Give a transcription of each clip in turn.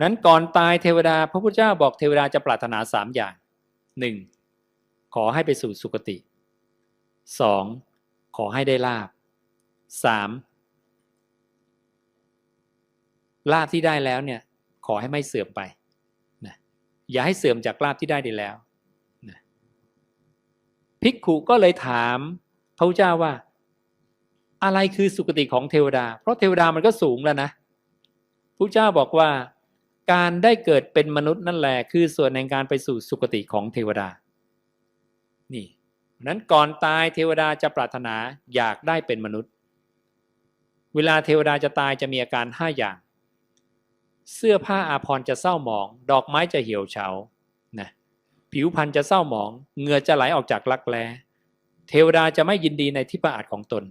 นั้นก่อนตายเทวดาพระพุทธเจ้าบอกเทวดาจะปรารถนาสามอย่างหนึ่งขอให้ไปสู่สุคติสองขอให้ได้ลาบสามลาบที่ได้แล้วเนี่ยขอให้ไม่เสื่อมไปนะอย่าให้เสื่อมจากลาบที่ได้ดีแล้วนะภิกขุก็เลยถามพระพุทธเจ้าว่า อะไรคือสุคติของเทวดา เพราะเทวดามันก็สูงแล้วนะพระเจ้าบอกว่า การได้เกิดเป็นมนุษย์นั่นแหละคือส่วนในการไปสู่สุคติของเทวดา นี่นั้นก่อนตายเทวดาจะปรารถนาอยากได้เป็นมนุษย์ เวลาเทวดาจะตายจะมีอาการห้าอย่าง เสื้อผ้าอาภรณ์จะเศร้าหมอง ดอกไม้จะเหี่ยวเฉานะผิวพรรณจะเศร้าหมองเหงื่อจะไหลออกจากรักแร้เทวดาจะไม่ยินดีในทิพอาทของตน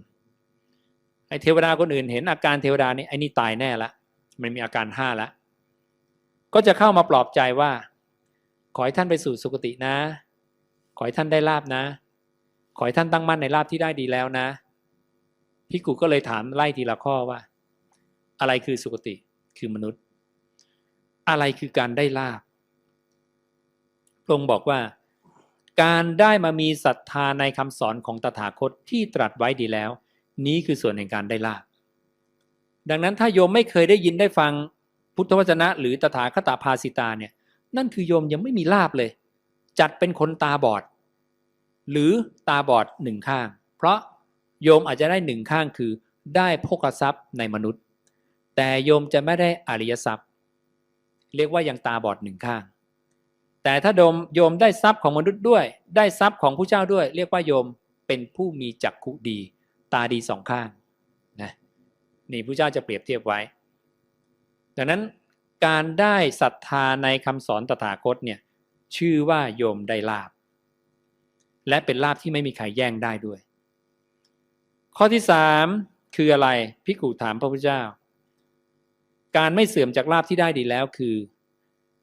ไอเทวดาคนอื่นเห็นอาการเทวดานี่ไอ้นี่ตายแน่ละมันมีอาการห้าละ ก็จะเข้ามาปลอบใจว่า ขอให้ท่านไปสู่สุคตินะ ขอให้ท่านได้ลาบนะ ขอให้ท่านตั้งมั่นในลาบที่ได้ดีแล้วนะพิกุก็เลยถามไล่ทีละข้อว่า อะไรคือสุคติคือมนุษย์ อะไรคือการได้ลาบพระองค์บอกว่า การได้มามีศรัทธาในคำสอนของตถาคตที่ตรัสไว้ดีแล้ว นี้คือส่วนแห่งการได้ลาบดังนั้นถ้าโยมไม่เคยได้ยินได้ฟัง พุทธวจนะ หรือตถาคตภาสิตาเนี่ยนั่นคือโยมยังไม่มีลาบเลย จัดเป็นคนตาบอด หรือตาบอดหนึ่งข้าง เพราะโยมอาจจะได้หนึ่งข้างคือได้โภคทรัพย์ในมนุษย์ แต่โยมจะไม่ได้อริยทรัพย์ เรียกว่ายังตาบอดหนึ่งข้าง แต่ถ้าโยมโยมได้ทรัพย์ของมนุษย์ด้วย ได้ทรัพย์ของผู้เจ้าด้วย เรียกว่าโยมเป็นผู้มีจักขุดี ตาดีสองข้างนะนี่ผู้เจ้าจะเปรียบเทียบไว้ ดังนั้นการได้ศรัทธาในคำสอนตถาคตเนี่ยชื่อว่าโยมได้ลาบ และเป็นลาบที่ไม่มีใครแย่งได้ด้วย ข้อที่สามคืออะไรพิกูถามพระพุทธเจ้า การไม่เสื่อมจากลาบที่ได้ดีแล้วคือ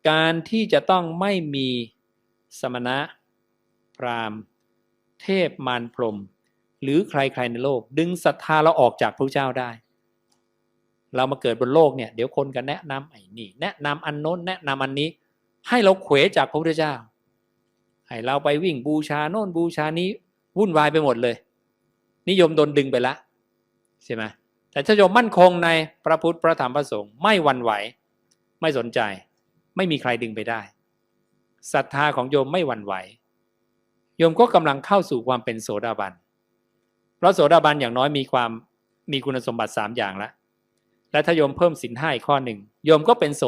การที่จะต้องไม่มีสมณะ พราหมณ์ เทพมารพรม หรือใครๆในโลก ดึงศรัทธาเราออกจากพระเจ้าได้ เรามาเกิดบนโลกเนี่ยเดี๋ยวคนกันแนะนำไอ้นี่ แนะนำอันโน้นแนะนำอันนี้ ให้เราเขวจากพระพุทธเจ้า ให้เราไปวิ่งบูชาโน่นบูชานี้วุ่นวายไปหมดเลย นิยมโดนดึงไปละใช่ไหมแต่ถ้าโยมมั่นคงในพระพุทธพระธรรมพระสงฆ์ไม่หวันไหว ไม่สนใจ ไม่มีใครดึงไปได้ศรัทธาของโยมไม่หวั่นไหว โยมก็กำลังเข้าสู่ความเป็นโสดาบัน เพราะโสดาบันอย่างน้อยมีความมีคุณสมบัติสามอย่างแล้ว และถ้าโยมเพิ่มสินห้าอีกข้อหนึ่งโยมก็เป็นโส